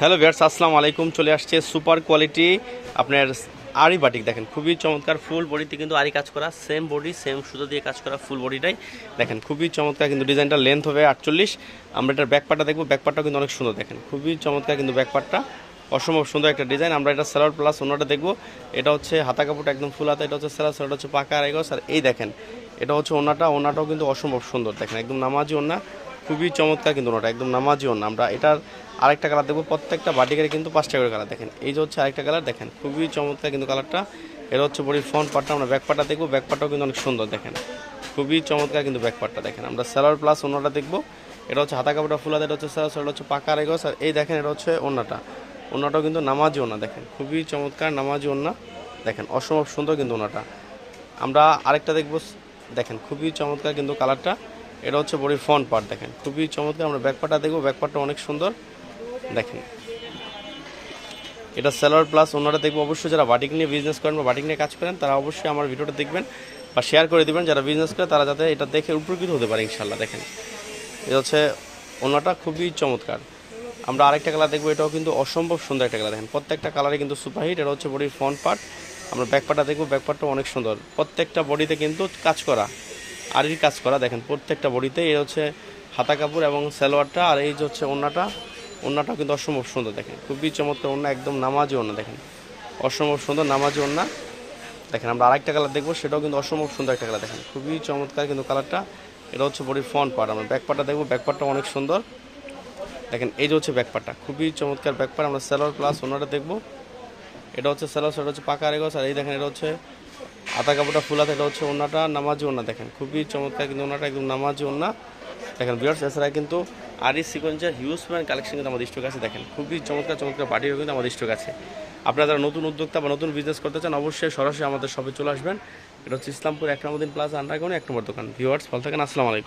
Hello viewers আসসালামু আলাইকুম। চলে আসছে সুপার কোয়ালিটি আপনার আরি বাটিক দেখেন, খুবই চমৎকার, ফুল বডিতে কিন্তু আরি কাজ করা সেম বডি সেম সুতো দিয়ে কাজ করা ফুল বডিটাই। দেখেন, খুবই চমৎকার কিন্তু ডিজাইনটা লেন্থ হবে আটচল্লিশ। আমরা এটার ব্যাকপার্টটা দেখব ব্যাকপার্টটাও কিন্তু অনেক সুন্দর, দেখেন, খুবই চমৎকার কিন্তু ব্যাকপার্টটা অসম্ভব সুন্দর একটা ডিজাইন, আমরা এটা সেলার প্লাস অন্যটা দেখব। এটা হচ্ছে হাতা কাপড় একদম ফুল হাতা, এটা হচ্ছে সেলার সেলার হচ্ছে পাকা আড়াই গজ আর এই দেখেন, এটা হচ্ছে ওনাটা ওনাটাও কিন্তু অসম্ভব সুন্দর, দেখেন, একদম নামাজি ওনা খুবই চমৎকার কিন্তু ওনাটা একদম নামাজি ওনা আমরা এটার আরেকটা কালার দেখব, প্রত্যেকটা বাটিকারে কিন্তু পাঁচটা করে কালার দেখেন। এই যে হচ্ছে আরেকটা কালার দেখেন, খুবই চমৎকার কিন্তু কালারটা এটা হচ্ছে বডির ফ্রন্ট পার্টটা আমরা ব্যাক পার্টটা দেখব ব্যাক পার্টটাও কিন্তু অনেক সুন্দর, দেখেন। খুবই চমৎকার কিন্তু ব্যাক পার্টটা দেখেন। আমরা সেলার প্লাস ওনাটা দেখব। এটা হচ্ছে হাতা কাপড়টা ফুলাতে এটা হচ্ছে সেলার সেটা হচ্ছে পাকা রেগস আর এই দেখেন, এটা হচ্ছে ওনাটা ওনাটাও কিন্তু নামাজি ওনা দেখেন। খুবই চমৎকার, নামাজি ওনা দেখেন, অসম্ভব সুন্দর কিন্তু ওনাটা আমরা আরেকটা দেখব, দেখেন, খুবই চমৎকার কিন্তু কালারটা এটা হচ্ছে বডির ফ্রন্ট পার্ট দেখেন। খুবই চমৎকার, আমরা ব্যাক পার্টটা দেখব ব্যাক পার্টটা অনেক সুন্দর। দেখেন। এটা সেলার প্লাস ওনারা দেখব। অবশ্যই যারা বাটিক নিয়ে বিজনেস করেন বা বাটিক নিয়ে কাজ করেন, তারা অবশ্যই আমার ভিডিওটা দেখবেন বা শেয়ার করে দিবেন। যারা বিজনেস করে, তারা যাতে এটা দেখে উপকৃত হতে পারে ইনশাল্লাহ দেখেন। এটা হচ্ছে অন্যটা খুবই চমৎকার। আমরা আরেকটা কালার দেখব, এটাও কিন্তু অসম্ভব সুন্দর একটা কালার দেখেন, প্রত্যেকটা কালারে কিন্তু সুপারহিট এটা হচ্ছে বডির ফ্রন্ট পার্ট আমরা ব্যাক পার্টটা দেখব ব্যাক পার্টটা অনেক সুন্দর। প্রত্যেকটা বডিতে কিন্তু কাজ করা। আরির কাজ করা। দেখেন, প্রত্যেকটা বডিতে এই হচ্ছে হাতা কাপড় এবং সালোয়ারটা আর এই যে হচ্ছে ওন্নাটা ওন্নাটা কিন্তু অসম্ভব সুন্দর দেখেন। খুবই চমৎকার ওন্না, একদম নামাজি ওন্না দেখেন। অসম্ভব সুন্দর নামাজি ওন্না। দেখেন, আমরা আরেকটা কালার দেখব, সেটাও কিন্তু অসম্ভব সুন্দর একটা কালার দেখেন। খুবই চমৎকার কিন্তু কালারটা। এটা হচ্ছে বডির ফ্রন্ট পার্ট আমরা ব্যাক পার্টটা দেখব। ব্যাক পার্টটা অনেক সুন্দর। দেখেন, এই যে হচ্ছে ব্যাক পার্টটা খুবই চমৎকার ব্যাক পার্ট আমরা সেলার প্লাস ওনাটা দেখব। এটা হচ্ছে সেলার সেটা হচ্ছে পাকা রেগস আর এই দেখেন, এটা হচ্ছে আতা কাপড়টা ফুলা থাকলে হচ্ছে ওনাটা, নামাজি ওনা দেখেন। খুবই চমৎকার কিন্তু ওনাটা একদম নামাজি ওনা। দেখেন বিয়ার্স এছাড়া কিন্তু আরি সিকোয়েন্সের হিউজ ম্যান কালেকশন কিন্তু আমাদের স্টক আছে, দেখেন। খুবই চমৎকার চমৎকার বাটিও কিন্তু আমাদের স্টক আছে। আপনারা যারা নতুন উদ্যোক্তা বা নতুন বিজনেস করতে চান, অবশ্যই সরাসরি আমাদের শপে চলে আসবেন। এটা হচ্ছে ইসলামপুর, এক নম্বর দিন প্লাস আন্ডারগ্রাউন্ড এক নম্বর দোকান। ভিউয়ার্স ভালো থাকেন, আসসালামু আলাইকুম।